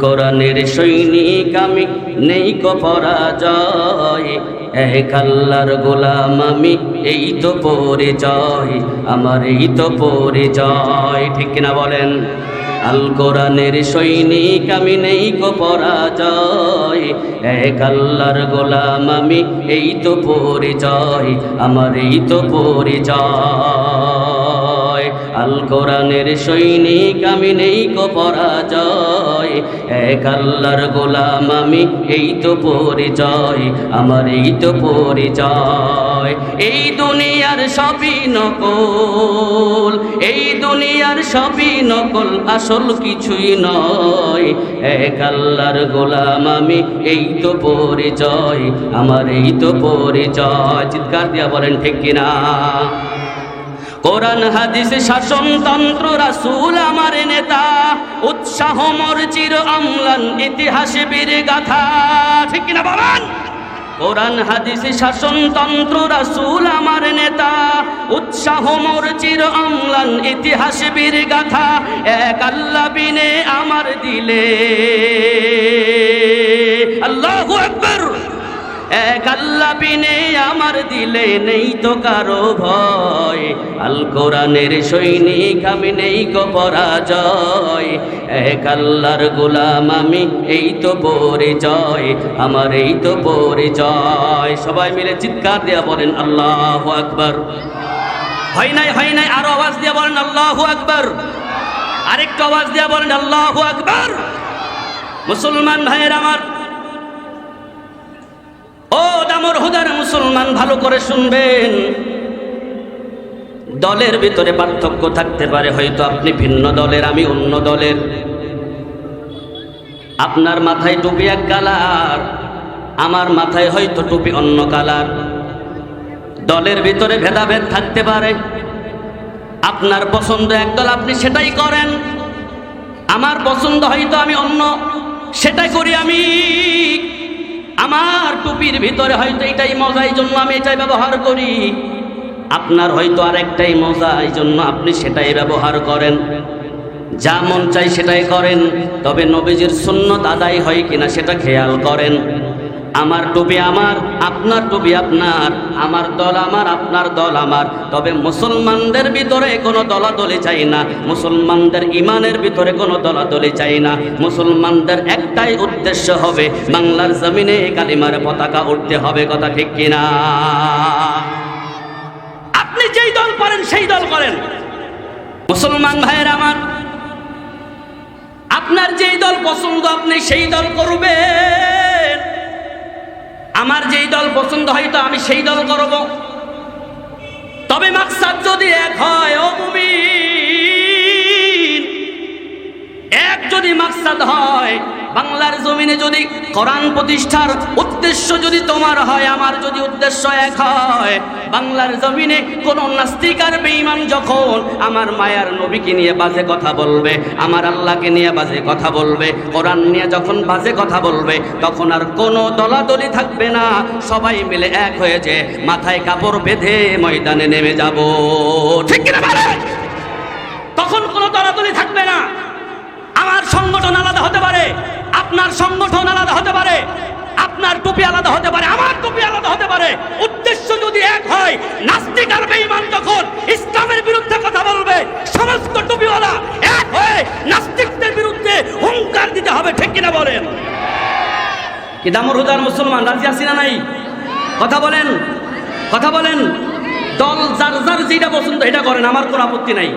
কোরআনের সৈনিক আমি নেই পরাজয়। এক আল্লাহর গোলাম আমি, এই তো পরিচয় আমার এই তো পরিচয়। ঠিক কিনা বলেন? আল কোরআনের সৈনিক আমি নেই কো পরাজয়। এক আল্লাহর গোলাম আমি, এই তো পরিচয় আমার এই তো পরিচয়। আল কোরআনের সৈনিক, আমি নেই কো পরাজয়। এক আল্লাহর গোলাম, আমি এই তো পরিচয়, আমার এই তো পরিচয়। এই দুনিয়ার সবই নকল, এই দুনিয়ার সবই নকল, আসল কিছুই নয়। এক আল্লাহর গোলাম, আমি এই তো পরিচয়, আমার এই তো পরিচয়। চিৎকার দিয়া বলেন, ঠিক কিনা? কোরআন, হাদিস শাসনতন্ত্র রাসূল, আমার নেতা, উৎসাহ মোর চির অম্লান, ইতিহাসে বীর গাথা ঠিক কিনা বলেন? কোরআন, হাদিস শাসনতন্ত্র রাসূল, আমার নেতা, উৎসাহ মোর চির অম্লান, ইতিহাসে বীর গাথা এক আল্লাহ বিনে আমার দিলে। আল্লাহু আকবার। এক আল্লাহ বিনে আমার দিলে নেই তো কারও ভয়। আল কোরআনের সৈনিক আমি নেই গো পরাজয়। এক আল্লাহর গোলাম আমি, এই তো পরিচয়, আমার এই তো পরিচয়। সবাই মিলে চিৎকার দেয়া বলেন, আল্লাহ আকবার। হয় নাই হয় নাই, আরও আওয়াজ দিয়া বলেন, আল্লাহ আকবার। আরেকটু আওয়াজ দিয়া বলেন, আল্লাহ আকবার। মুসলমান ভাইয়ের আমার ও দামর হুদার মুসলমান ভালো করে শুনবেন। দলের ভিতরে পার্থক্য থাকতে পারে, হয়তো আপনি ভিন্ন দলের, আমি অন্য দলের। আপনার মাথায় টুপি এক কালার, আমার মাথায় হয়তো টুপি অন্য কালার। দলের ভিতরে ভেদাভেদ থাকতে পারে। আপনার পছন্দ একদল, আপনি সেটাই করেন। আমার পছন্দ হয়তো আমি অন্য, সেটাই করি আমি। আমার ভিতরে হয়তো এটাই মজা, এই জন্য আমি এটাই ব্যবহার করি। আপনার হয়তো আর একটাই মজা, এই জন্য আপনি সেটাই ব্যবহার করেন। যা মন চাই সেটাই করেন, তবে নবীজির শূন্য দাদাই হয় কিনা সেটা খেয়াল করেন। আমার টুপি আমার, আপনার টুপি আপনার, আমার দল আমার, আপনার দল আমার। তবে মুসলমানদের ভিতরে কোনো দলাদলি চাই না, মুসলমানদের ইমানের ভিতরে কোনো দলাদলি চাই না। মুসলমানদের একটাই উদ্দেশ্য হবে বাংলার জমিনে কালিমার পতাকা উঠতে হবে, কথা ঠিক কিনা? আপনি যেই দল করেন, সেই দল করেন। মুসলমান ভাইয়ের আমার, আপনার যেই দল পছন্দ, আপনি সেই দল করবেন। আমার যেই দল পছন্দ হয় তো আমি সেই দল করব। তবে মাকসাদ যদি এক হয়, ও মুমিন, এক যদি মাকসাদ হয় বাংলার জমিনে যদি কোরআন প্রতিষ্ঠার উদ্দেশ্য যদি তোমার হয়, আমার যদি উদ্দেশ্য এক হয়, বাংলার জমিনে কোন নাস্তিক আর বেঈমান যখন আমার মায়ার নবীকে নিয়ে বাজে কথা বলবে, আমার আল্লাহকে নিয়ে বাজে কথা বলবে, কোরআন নিয়ে যখন বাজে কথা বলবে, তখন আর কোনো দলাদলি থাকবে না। সবাই মিলে এক হয়েছে মাথায় কাপড় বেঁধে ময়দানে নেমে যাব। ঠিক কিনা? তখন কোনো দলাদলি থাকবে না। আমার সংগঠন আলাদা হতে পারে। আপনার সংগঠন আলাদা হতে পারে, আপনার টুপি আলাদা হতে পারে, আমার টুপি আলাদা হতে পারে। উদ্দেশ্য যদি এক হয়, নাস্তিক আর বেঈমান যখন ইসলামের বিরুদ্ধে কথা বলবে, সমস্ত টুপিওয়ালা এক হয়ে নাস্তিকদের বিরুদ্ধে হুঙ্কার দিতে হবে, ঠিক কিনা বলেন? কি দামর হুদার মুসলমান, রাজি আছি না নাই? কথা বলেন কথা বলেন। দল যার যার যেটা পছন্দ এটা করেন, আমার কোনো আপত্তি নাই।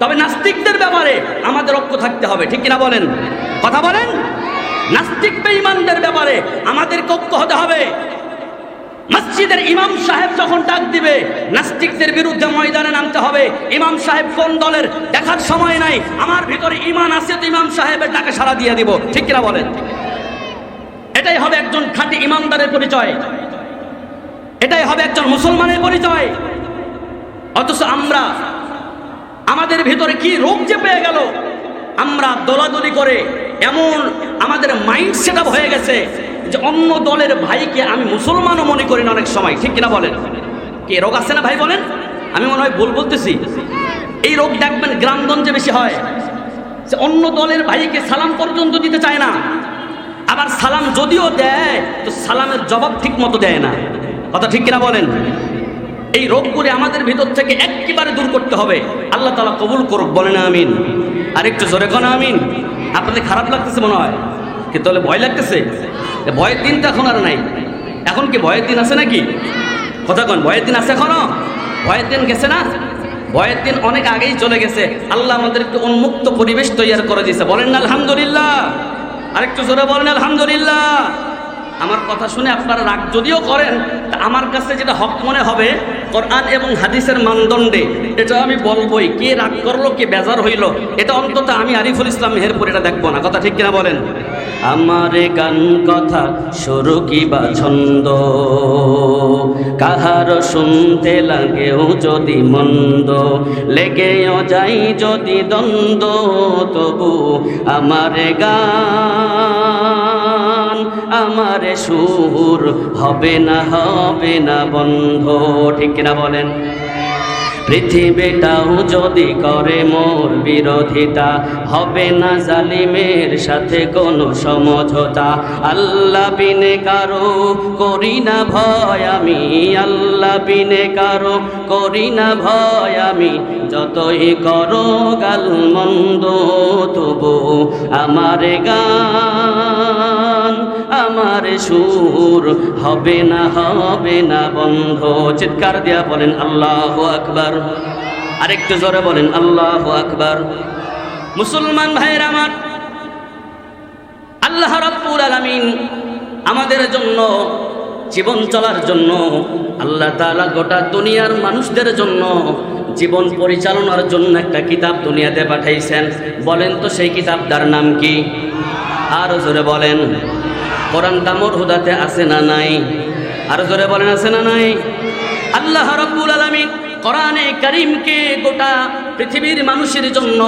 তবে নাস্তিকদের ব্যাপারে আমাদের ঐক্য থাকতে হবে, ঠিক কিনা বলেন? কথা বলেন? নাস্তিক বেঈমানদের ব্যাপারে আমাদের ঐক্য হতে হবে। মসজিদের ইমাম সাহেব যখন ডাক দিবে, নাস্তিকদের বিরুদ্ধে ময়দানে নামতে হবে। ইমাম সাহেব কোন দলের? দেখার সময় নাই। আমার ভিতরে ইমান আছে তো ইমাম সাহেবের ডাকে সাড়া দিয়ে দিব। ঠিক কিনা বলেন? এটাই হবে একজন খাঁটি ইমানদারের পরিচয়। এটাই হবে একজন মুসলমানের পরিচয়। অথচ আমরা, আমাদের ভিতরে কি রোগ পেয়ে গেল, আমরা দলাদলি করে এমন আমাদের মাইন্ড সেট হয়ে গেছে যে অন্য দলের ভাইকে আমি মুসলমানও মনে করি না অনেক সময়। ঠিক কিনা বলেন? কে, রোগ আছে না ভাই বলেন? আমি মনে হয় ভুল বলতেছি। এই রোগ দেখবেন গ্রামগঞ্জে বেশি হয়। সে অন্য দলের ভাইকে সালাম পর্যন্ত দিতে চায় না। আবার সালাম যদিও দেয়, তো সালামের জবাব ঠিক মতো দেয় না। কথা ঠিক কিনা বলেন? এই রোগগুলি আমাদের ভিতর থেকে একেবারে দূর করতে হবে। আল্লাহ তালা কবুল করুক বলে না আমিন। আর একটু জোরে কোন, আমিন। আপনাদের খারাপ লাগতেছে মনে হয়? কিন্তু তাহলে ভয় লাগতেছে? ভয়ের দিন তো এখন আর নাই। এখন কি ভয়ের দিন আছে নাকি? কথা কন, ভয়ের দিন আছে এখনও? ভয়ের দিন গেছে না? ভয়ের দিন অনেক আগেই চলে গেছে। আল্লাহ আমাদের একটু উন্মুক্ত পরিবেশ তৈরি করে দিয়েছে। বলেন আলহামদুলিল্লাহ। আরেকটু জোরে বলেন, আলহামদুলিল্লাহ। আমার কথা শুনে আপনারা রাগ যদিও করেন, তা আমার কাছে যেটা হক মনে হবে, কোরআন এবং হাদিসের মানদণ্ডে, এটা আমি বলবোই, কে রাগ করল, কে বেজার হইল, এটা অন্তত আমি আরিফুল ইসলাম মেহেরপুর এটা দেখব না। কথা ঠিক কিনা বলেন? আমার গান কথা সরু কি বা ছন্দ? কাহার শুনতে লাগেও যদি মন্দ, লেগেও যাই যদি দ্বন্দ্ব, তবু আমার গান আমার সুর হবে না হবে না বন্ধ। ঠিক কিনা বলেন? পৃথিবীটাও যদি করে মোর বিরোধিতা, হবে না জালিমের সাথে কোনো সমঝোতা। আল্লাহ বিনে কারও করি না ভয় আমি, আল্লাহ বিনে কারও করি না ভয় আমি। যতই করো গাল মন্দ তবু আমার গান আমার সুর। হবে না হবে না বন্ধ। চিৎকার দিয়া বলেন, আল্লাহ আকবার। আরেকটু জোরে বলেন, আল্লাহ আকবার। মুসলমান ভাইয়ের আমার, আল্লাহ রাব্বুল আলামিন আমাদের জন্য, জীবন চলার জন্য, আল্লাহ তাআলা গোটা দুনিয়ার মানুষদের জন্য, জীবন পরিচালনার জন্য একটা কিতাব দুনিয়াতে পাঠাইছেন। বলেন তো সেই কিতাবটার নাম কি? আরও জোরে বলেন। কোরআন দামর হুদাতে আছে না নাই? আর জোরে বলেন, আছে না নাই? আল্লাহ রব্বুল আলমী কোরআনে করিমকে গোটা পৃথিবীর মানুষের জন্য,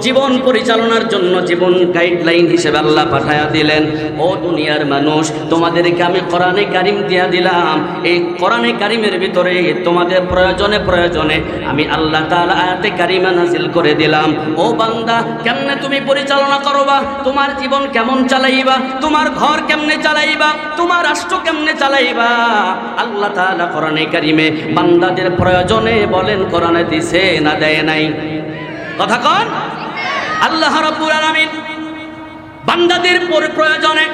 জীবন পরিচালনার জন্য জীবন গাইডলাইন হিসেবে আল্লাহ পাঠায়া দিলেন। ও দুনিয়ার মানুষ, তোমাদেরকে আমি কোরআনে কারিম দিয়া দিলাম। এই কোরআনে কারিমের ভিতরে তোমাদের প্রয়োজনে প্রয়োজনে আমি আল্লাহ তাআলা আয়াতে কারিমা নাজিল করে দিলাম। ও বান্দা, কেমনে তুমি পরিচালনা করবা? তোমার জীবন কেমন চালাইবা? তোমার ঘর কেমনে চালাইবা? তোমার রাষ্ট্র কেমনে চালাইবা? আল্লাহ তাআলা কোরআনে কারিমে বান্দাদের প্রয়োজনে বলেন, কোরআনে দিছে না দেয় নাই। কথা কন? আল্লাহ রাব্বুল আলামিন বান্দাদের পর- প্রয়োজনে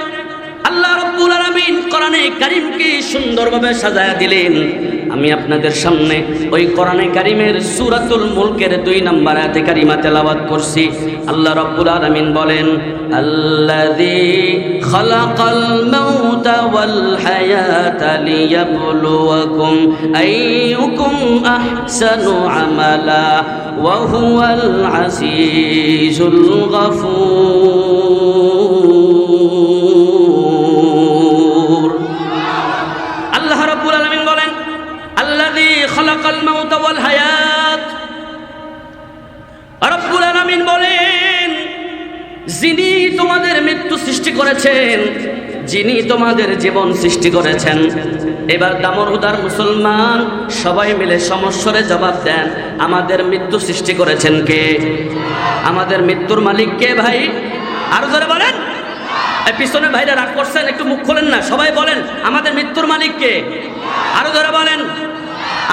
আল্লাহ রাব্বুল আলামিন কোরআনে কারীমকে সুন্দরভাবে সাজায়া দিলেন। আমি আপনাদের সামনে ওই কোরআনে কারীমের সূরাতুল মুলকের দুই নম্বর আয়াতে কারিমা তেলাওয়াত করছি। আল্লাহ রাব্বুল আলামিন বলেন, আল্লাযী খালাকাল মাউতা ওয়াল হায়াতা লিয়াবলুয়াকুম আইয়ুকুম আহসানু আমালা ওয়া হুয়াল আজিজুল গফুর আল্লাহ রাব্বুল আলামিন বলেন আল্লাযী খালাকাল মাউতা ওয়াল হায়াত রব্বুল আলামিন বলেন যিনি তোমাদের মৃত্যু সৃষ্টি করেছেন, যিনি তোমাদের জীবন সৃষ্টি করেছেন। এবার দামর উদার মুসলমান সবাই মিলে সমস্যরে জবাব দেন, আমাদের মৃত্যু সৃষ্টি করেছেন কে? আমাদের মৃত্যুর মালিক কে ভাই? আরও ধরে বলেন। পিছনে ভাইরা রাগ করছেন, একটু মুখ খোলেন না, সবাই বলেন, আমাদের মৃত্যুর মালিক কে? আরও ধরে বলেন।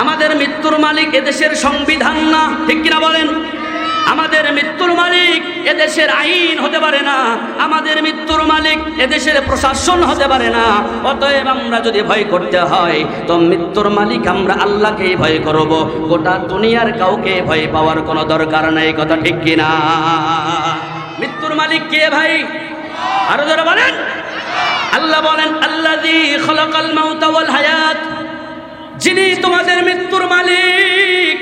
আমাদের মৃত্যুর মালিক এদেশের সংবিধান না, ঠিক কিনা বলেন? আমাদের মৃত্যুর মালিক এদেশের আইন হতে পারে না, আমাদের মৃত্যুর মালিক এদেশের প্রশাসন হতে পারে না। অতএব আমরা যদি ভয় করতে হয়, তো মৃত্যুর মালিক আমরা আল্লাহকেই ভয় করব। গোটা দুনিয়ার কাউকে ভয় পাওয়ার কোনো দরকার নেই, কথা ঠিক কিনা মৃত্যুর মালিক কে ভাই? আরও যারা বলেন। আল্লাহ বলেন, আল্লাযী খলাকাল মাউতা ওয়াল হায়াত যিনি তোমাদের মৃত্যুর মালিক।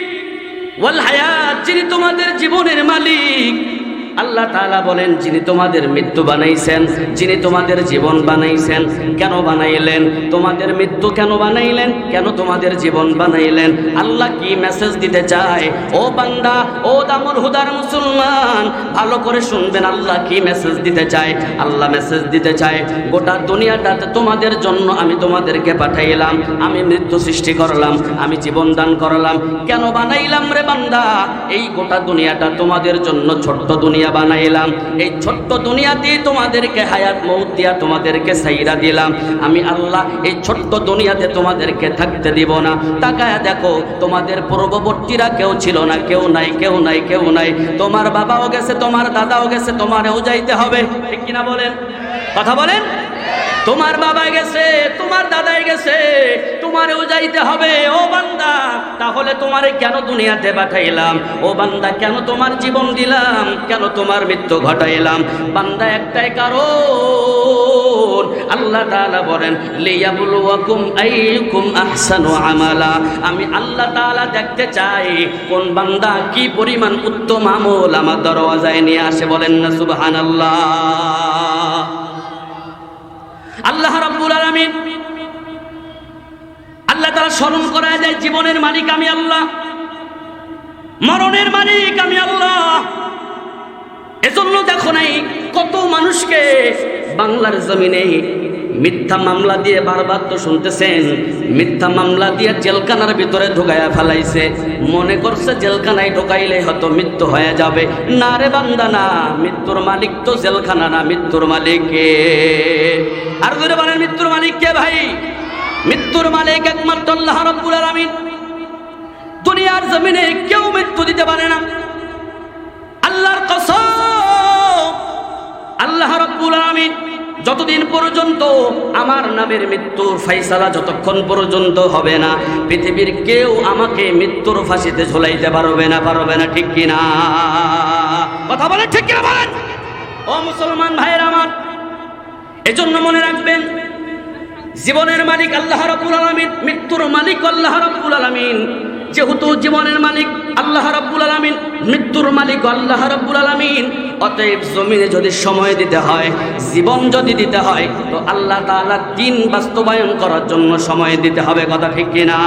ওয়াল হায়াত যিনি তোমাদের জীবনের মালিক। আল্লাহ তাআলা বলেন, যিনি তোমাদের মৃত্যু বানাইছেন, যিনি তোমাদের জীবন বানাইছেন, কেন বানাইলেন? তোমাদের মৃত্যু কেন বানাইলেন? কেন তোমাদের জীবন বানাইলেন? আল্লাহ কি মেসেজ দিতে চায়? ও বান্দা, ও দামুর হুদার মুসলমান, ভালো করে শুনবেন আল্লাহ কি মেসেজ দিতে চায়? আল্লাহ মেসেজ দিতে চায়, গোটা দুনিয়াটাতে তোমাদের জন্য আমি তোমাদেরকে পাঠাইলাম, আমি মৃত্যু সৃষ্টি করলাম, আমি জীবন দান করলাম। কেন বানাইলাম রে বান্দা? এই গোটা দুনিয়াটা তোমাদের জন্য, ছোট্ট দুনিয়া দুনিয়া বানাইলাম। এই ছোট্ট দুনিয়াতেই তোমাদেরকে হায়াত মৌত দিয়া তোমাদেরকে সাইরা দিলাম। আমি আল্লাহ এই ছোট্ট দুনিয়াতে তোমাদেরকে থাকতে দিব না। তাকায় দেখো, তোমাদের পূর্ববর্তীরা কেউ ছিল না, কেউ নাই কেউ নাই কেউ নাই। তোমার বাবাও গেছে, তোমার দাদাও গেছে, তোমারও যাইতে হবে। ঠিক কিনা বলেন? কথা বলেন? তোমার বাবা গেছে, তোমার দাদাই গেছে তোমারও যাইতে হবে, ও বান্দা। তাহলে তোমারে কেন দুনিয়াতে পাঠাইলাম? ও বান্দা, কেন তোমার জীবন দিলাম? কেন তোমার মৃত্যু ঘটাইলাম? বান্দা, একটাই কারণ, আল্লাহ তাআলা বলেন, লিয়াবলুয়াকুম আইয়ুকুম আহসানু আমালা। আমি আল্লাহ তাআলা দেখতে চাই, কোন বান্দা কি পরিমাণ উত্তম আমল আমার দরওয়াজায় নিয়ে আসে বলেন না, সুবহানাল্লাহ। আল্লাহ রাব্বুল আলামিন আল্লাহ তাআলা স্মরণ করায় যায় জীবনের মালিক আমি আল্লাহ, মরণের মালিক আমি আল্লাহ। এজন্য দেখো নাই, কত মানুষকে বাংলার জমিনে মিথ্যা মামলা দিয়ে বারবার তো শুনতেছেন, মিথ্যা মামলা দিয়ে জেলখানার ভিতরে ঢুকাইয়া ফেলাইছে। মনে করছে জেলখানায় ঢুকাইলে হয়তো মৃত্যু হয়ে যাবে। না রে বান্দা, না, মৃত্যুর মালিক তো জেলখানা না, মৃত্যুর মালিক কে? আর ধরে বলেন, মৃত্যুর মালিক কে ভাই? মৃত্যুর মালিক একমাত্র আল্লাহ রাব্বুল আলামিন। দুনিয়ার জমিনে কেউ মৃত্যু দিতে পারে না। আল্লাহর কসম, আল্লাহ রাব্বুল আলামিন যতদিন পর্যন্ত আমার নামের মৃত্যুর ফাইসালা যতক্ষণ পর্যন্ত হবে না, পৃথিবীর কেউ আমাকে মৃত্যুর ফাঁসিতে ঝুলাইতে পারবে না পারবে না, ঠিক কিনা? কথা বলে ঠিক কিনা বলেন? ও মুসলমান ভাইয়ের আমার, এজন্য মনে রাখবেন, জীবনের মালিক আল্লাহ রাব্বুল আলামিন, মৃত্যুর মালিক আল্লাহ রাব্বুল আলামিন। যেহেতু জীবনের মালিক আল্লাহ রাব্বুল আলামিন, মৃত্যুর মালিক আল্লাহ রাব্বুল আলামিন অতএব জমিনে যদি সময় দিতে হয়, জীবন যদি দিতে হয়, তো আল্লাহ তালা দিন বাস্তবায়ন করার জন্য সময় দিতে হবে, কথা ঠিক কিনা?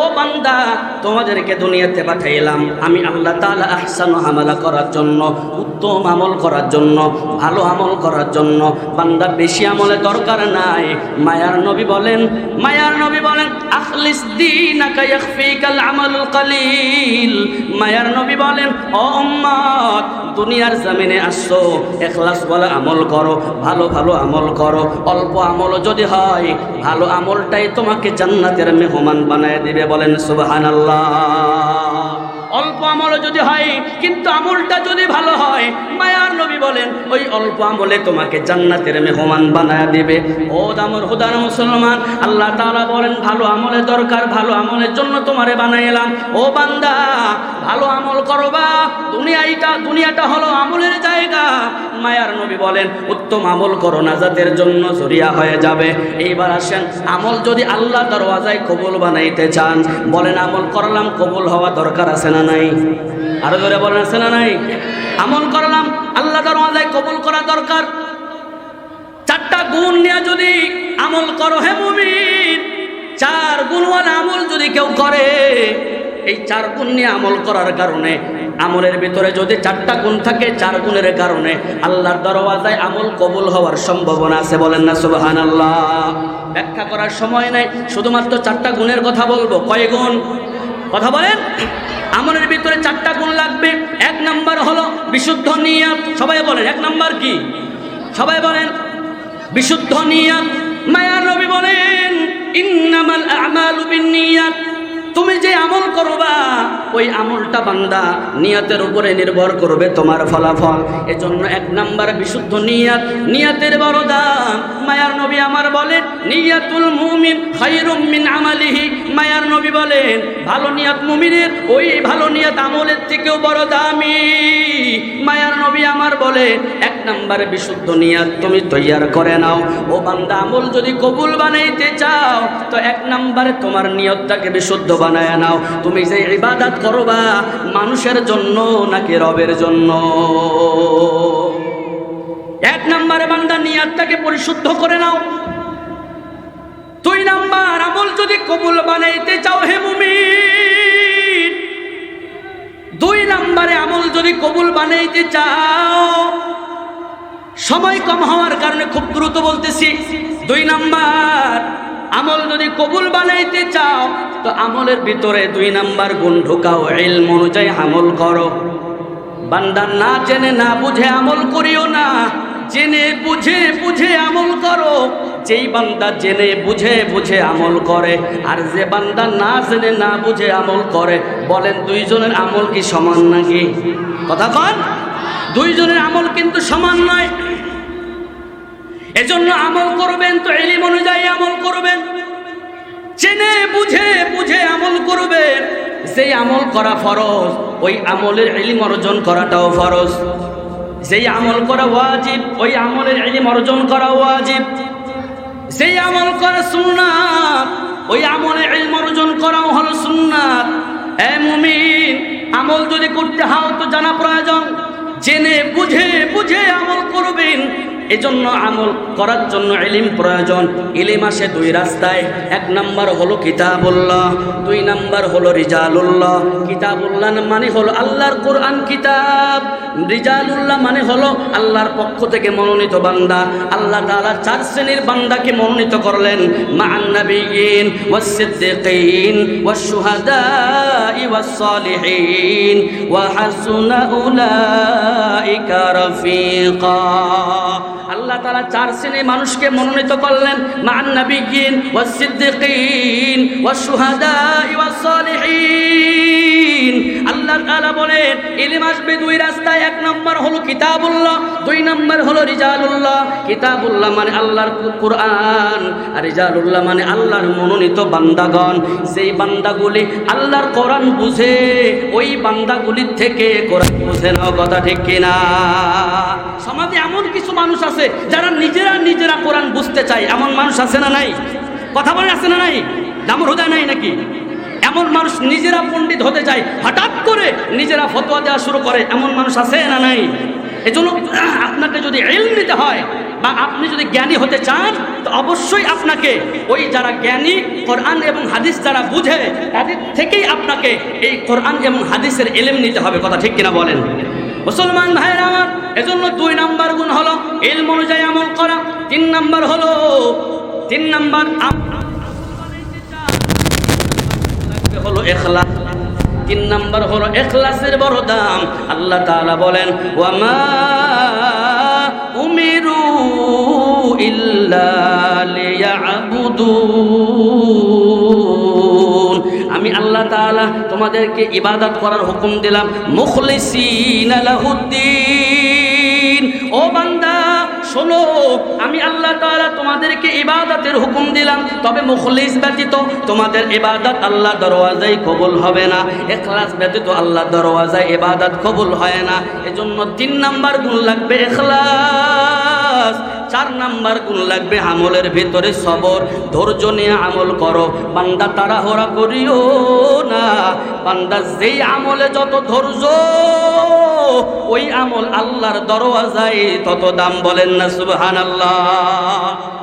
ও বান্দা তোমাদেরকে দুনিয়াতে পাঠাইলাম। আমি আল্লাহ তাআলা আহসানু আমালা করার জন্য, উত্তম আমল করার জন্য, ভালো আমল করার জন্য। বান্দা বেশি আমলে দরকার নাই। মায়ার নবী বলেন, মায়ার নবী বলেন, আখলিস ইয়াখফিকাল আমালুল কালিল। মায়ার নবী বলেন, ও দুনিয়ার জমিনে আসছো। এখলাস বলে আমল করো, ভালো ভালো আমল করো। অল্প আমল যদি হয়, ভালো আমলটাই তোমাকে জান্নাতের মেহমান বানায় দিবে। বলেন, সুবহানাল্লাহ। অল্প আমল যদি হয়, কিন্তু আমলটা যদি ভালো হয়, মায়ার নবী বলেন, ওই অল্প আমলে তোমাকে জান্নাতের মেহমান বানায় দেবে। ও দামর হুদার মুসলমান, আল্লাহ তাআলা বলেন, ভালো আমলে দরকার, ভালো আমলের জন্য তোমারে বানাইলাম। ও বান্দা ভালো আমল করবা দুনিয়াটা দুনিয়াটা হলো আমলের জায়গা। মায়ার নবী বলেন, উত্তম আমল করো নাজাতের জন্য জরিয়া হয়ে যাবে। এইবার আসেন, আমল যদি আল্লাহ দরওয়াজায় কবুল বানাইতে চান, বলেন, আমল করলাম, কবুল হওয়া দরকার আছে না নাই? আরও জোরে বলেন, আছে না নাই? আমল করলাম আল্লাহ দরওয়াজায় কবুল করা দরকার। চারটা গুণ নিয়ে যদি আমল করো, হে মুমিন, চার গুণওয়ালা আমল যদি কেউ করে এই চার গুণ নিয়ে আমল করার কারণে, আমলের ভিতরে যদি চারটা গুণ থাকে, চার গুণের কারণে আল্লাহর দরওয়াজায় আমল কবুল হওয়ার সম্ভাবনা আছে বলেন না সুবহান আল্লাহ ব্যাখ্যা করার সময় নাই, শুধুমাত্র চারটা গুণের কথা বলব। কয় গুণ? কথা বলেন। আমলের ভিতরে চারটা গুণ লাগবে। এক নাম্বার হলো বিশুদ্ধ নিয়াত। সবাই বলেন, এক নাম্বার কি? সবাই বলেন, বিশুদ্ধ নিয়াত। মায়ার রবি বলেন, ইন্নামাল আমালু বিন্নিয়াত তুমি যে আমল করবা, ওই আমলটা বান্দা নিয়াতের উপরে নির্ভর করবে তোমার ফলাফল। এজন্য এক নাম্বার বিশুদ্ধ নিয়াত, নিয়াতের বড় দাম মায়ার নবী আমার বলেন, নিয়াতুল মুমিন খায়রুম মিন আমালিহি। মায়ার নবী বলেন, ভালো নিয়াত মুমিনের, ওই ভালো নিয়াত আমলের থেকেও বড় দামি। মায়ার নবী আমার বলে এক নাম্বার বিশুদ্ধ নিয়াত তুমি তৈয়ার করে নাও। ও বান্দা আমল যদি কবুল বানাইতে চাও, তো এক নাম্বারে তোমার নিয়তটাকে বিশুদ্ধ বানায় নাও। তুমি যে ইবাদত করবা, মানুষের জন্য নাকি রবের জন্য? এক নাম্বারে বান্দা নিয়াতটাকে পরিশুদ্ধ করে নাও। দুই নাম্বার, আমল যদি কবুল বানাইতে চাও হে মুমিন। দুই নাম্বারে আমল যদি কবুল বানাইতে চাও, সময় কম হওয়ার কারণে খুব দ্রুত বলতেছি। দুই নাম্বার আমল যদি কবুল বানাইতে চাও, তো আমলের ভিতরে দুই নাম্বার গুণ ঢোকাও এলম অনুযায়ী আমল করো। বান্দা না জেনে না বুঝে আমল করিও না, জেনে বুঝে বুঝে আমল করো। যেই বান্দা জেনে বুঝে বুঝে আমল করে, আর যে বান্দা না জেনে না বুঝে আমল করে, বলেন দুইজনের আমল কি সমান নাকি? কথা কন? দুইজনের আমল কিন্তু সমান নয়। এজন্য আমল করবেন, তো এলিম অনুযায়ী আমল করবেন। চেনে বুঝে বুঝে আমল করবেন। সেই আমল করা ফরজ, ওই আমলের এলিম অর্জন করাটাও ফরজ। যেই আমল করা ওয়াজিব, ওই আমলের এলিম অর্জন করা ওয়াজিব। সেই আমল করা সুন্নাত, ওই আমলের এলিম অর্জন করাও হলো সুন্নাত। এ মুমিন, আমল যদি করতে হাও তো জানা প্রয়োজন। জেনে, বুঝে বুঝে আমল করবেন। এজন্য আমল করার জন্য এলিম প্রয়োজন। ইলিম আসে দুই রাস্তায়। এক নাম্বার হলো কিতাবুল্লাহ, দুই নাম্বার হলো রিজালুল্লাহ। কিতাবুল্লাহ মানে হলো আল্লাহর কোরআন কিতাব। রিজালুল্লাহ মানে হলো আল্লাহর পক্ষ থেকে মনোনীত বান্দা। আল্লাহ তাআলা চার শ্রেণির বান্দাকে মনোনীত করলেন। মা'আন নাবিয়িন ওয়াস-সিদ্দিকিন ওয়াশ-শুহাদা'i ওয়াস-সালিহিন উলাইকা রাফিকা। আল্লাহ তাআলা চার শ্রেণির মানুষকে মনোনীত করলেন। মা'আন নাবিয়িন ওয়াস-সিদ্দিকিন ওয়াশ-শুহাদা'i ওয়াস-সালিহিন আল্লাহ তাআলা বলেন, ইলম আসবে দুই রাস্তায়, এক নম্বর হলো কিতাবুল্লাহ, দুই নম্বর হলো রিজালুল্লাহ। কিতাবুল্লাহ মানে আল্লাহর কোরআন, আর রিজালুল্লাহ মানে আল্লাহর মনোনীত বান্দাগণ। সেই বান্দাগুলি আল্লাহর কোরআন বুঝে, ওই বান্দাগুলির থেকে কোরআন বুঝে নাও, কথা ঠিক কিনা? সমাজে এমন কিছু মানুষ আছে যারা নিজেরা নিজেরা কোরআন বুঝতে চায়, এমন মানুষ আছে না নাই? কথা বলে আছে না নাই? দামর হুদায় নাই নাকি? এমন মানুষ নিজেরা পণ্ডিত হতে চায়, হঠাৎ করে নিজেরা ফতোয়া দেওয়া শুরু করে, এমন মানুষ আছে না নাই? এজন্য আপনাকে যদি এল নিতে হয় বা আপনি যদি জ্ঞানী হতে চান, তো অবশ্যই আপনাকে ওই যারা জ্ঞানী কোরআন এবং হাদিস যারা বুঝে, তাদের থেকেই আপনাকে এই কোরআন এবং হাদিসের এলেম নিতে হবে। কথা ঠিক কিনা বলেন? মুসলমান ভাইয়ের আমার, এজন্য দুই নাম্বার গুণ হলো এলম অনুযায়ী আমল করা, তিন নাম্বার হলো, তিন নাম্বার হলো এখলাস, তিন নাম্বার হলো এখলাসের বড় দাম আল্লাহ তাআলা বলেন, ওয়ামা উমিরু ইল্লা লিয়াবুদুন আমি আল্লাহ তাআলা তোমাদেরকে ইবাদত করার হুকুম দিলাম। মুখলিসিন ও বান্দা, শোনো, আমি আল্লাহ তাআলা তোমাদেরকে ইবাদতের হুকুম দিলাম, তবে মুখলিস ব্যতীত তোমাদের ইবাদত আল্লাহ দরওয়াজায় কবুল হবে না। এখলাস ব্যতীত আল্লাহ দরওয়াজায় ইবাদত কবুল হয় না। এজন্য তিন নাম্বার গুণ লাগবে এখলাস। চার নাম্বার গুণ লাগবে আমলের ভেতরে সবর। ধৈর্য নিয়ে আমল করো। বান্দা তাড়াহড়া করিও না। বান্দা যেই আমলে যত ধৈর্য, ওই আমল আল্লাহর দরওয়াজায় তত দাম বলেন না, সুবহানাল্লাহ।